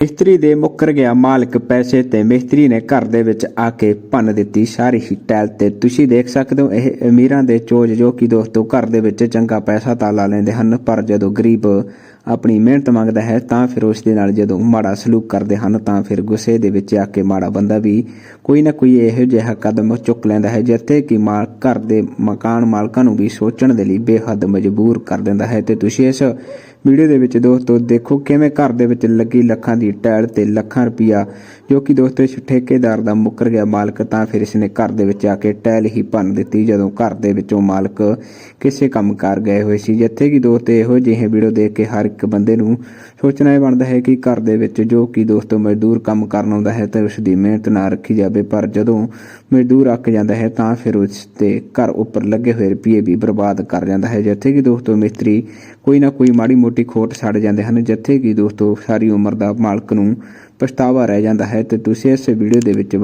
ਮਿਸਤਰੀ ਦੇ ਮੁੱਕਰ ਗਿਆ ਮਾਲਕ ਪੈਸੇ ਤੇ ਮਿਸਤਰੀ ਨੇ ਘਰ ਦੇ ਵਿੱਚ ਆ ਕੇ ਭੰਨ ਦਿੱਤੀ। ਸਾਰੀ ਹੀ ਟੈਲ ਤੇ ਤੁਸੀਂ ਦੇਖ ਸਕਦੇ ਹੋ, ਇਹ ਅਮੀਰਾਂ ਦੇ ਚੋਜ ਜੋ ਕਿ ਦੋਸਤੋ ਘਰ ਦੇ ਵਿੱਚ ਚੰਗਾ ਪੈਸਾ ਤਾਂ ਲਾ ਲੈਂਦੇ ਹਨ, ਪਰ ਜਦੋਂ ਗਰੀਬ ਆਪਣੀ ਮਿਹਨਤ ਮੰਗਦਾ ਹੈ ਤਾਂ ਫਿਰ ਉਸ ਦੇ ਨਾਲ ਜਦੋਂ ਮਾੜਾ ਸਲੂਕ ਕਰਦੇ ਹਨ ਤਾਂ ਫਿਰ ਗੁੱਸੇ ਦੇ ਵਿੱਚ ਆ ਕੇ ਮਾੜਾ ਬੰਦਾ ਵੀ ਕੋਈ ਨਾ ਕੋਈ ਇਹੋ ਜਿਹਾ ਕਦਮ ਚੁੱਕ ਲੈਂਦਾ ਹੈ, ਜਿੱਥੇ ਕਿ ਮਾਲ ਘਰ ਦੇ ਮਕਾਨ ਮਾਲਕਾਂ ਨੂੰ ਵੀ ਸੋਚਣ ਦੇ ਲਈ ਬੇਹੱਦ ਮਜਬੂਰ ਕਰ ਦਿੰਦਾ ਹੈ। ਤੇ ਤੁਸੀਂ ਇਸ ਵੀਡੀਓ ਦੇ ਵਿੱਚ ਦੋਸਤੋ ਦੇਖੋ ਕਿਵੇਂ ਘਰ ਦੇ ਵਿੱਚ ਲੱਗੀ ਲੱਖਾਂ ਦੀ ਟੈਲ ਤੇ ਲੱਖਾਂ ਰੁਪਈਆ, ਜੋ ਕਿ ਦੋਸਤੋ ਇਸ ਠੇਕੇਦਾਰ ਦਾ ਮੁੱਕਰ ਗਿਆ ਮਾਲਕ, ਤਾਂ ਫਿਰ ਇਸਨੇ ਘਰ ਦੇ ਵਿੱਚ ਆ ਕੇ ਟਾਇਲ ਹੀ ਭੰਨ ਦਿੱਤੀ, ਜਦੋਂ ਘਰ ਦੇ ਵਿੱਚੋਂ ਮਾਲਕ ਕਿਸੇ ਕੰਮ ਕਰ ਗਏ ਹੋਏ ਸੀ। ਜਿੱਥੇ ਕਿ ਦੋਸਤੋ ਇਹੋ ਜਿਹੇ ਵੀਡੀਓ ਦੇਖ ਕੇ ਹਰ ਇੱਕ ਬੰਦੇ ਨੂੰ ਸੋਚਣਾ ਇਹ ਬਣਦਾ ਹੈ ਕਿ ਘਰ ਦੇ ਵਿੱਚ ਜੋ ਕਿ ਦੋਸਤੋ ਮਜ਼ਦੂਰ ਕੰਮ ਕਰਨ ਆਉਂਦਾ ਹੈ, ਤਾਂ ਉਸ ਦੀ ਮਿਹਨਤ ਨਾ ਰੱਖੀ ਜਾਵੇ, ਪਰ ਜਦੋਂ ਮਜ਼ਦੂਰ ਅੱਕ ਜਾਂਦਾ ਹੈ, ਤਾਂ ਫਿਰ ਉਸ ਤੇ ਘਰ ਉੱਪਰ ਲੱਗੇ ਹੋਏ ਰੁਪਏ ਵੀ ਬਰਬਾਦ ਕਰ ਜਾਂਦਾ ਹੈ। ਜਿੱਥੇ ਕਿ ਦੋਸਤੋ ਮਿਸਤਰੀ ਕੋਈ ਨਾ ਕੋਈ ਮਾੜੀ ਮੋਟੀ ਖੋਟ ਛੱਡ ਜਾਂਦੇ ਹਨ, ਜਿੱਥੇ ਕਿ ਦੋਸਤੋ, ਸਾਰੀ ਉਮਰ ਦਾ ਮਾਲਕ ਨੂੰ ਪਛਤਾਵਾ ਰਹਿ ਜਾਂਦਾ ਹੈ ਤੇ ਤੁਸੀਂ ਇਸ ਵੀਡੀਓ ਦੇ ਵਿੱਚ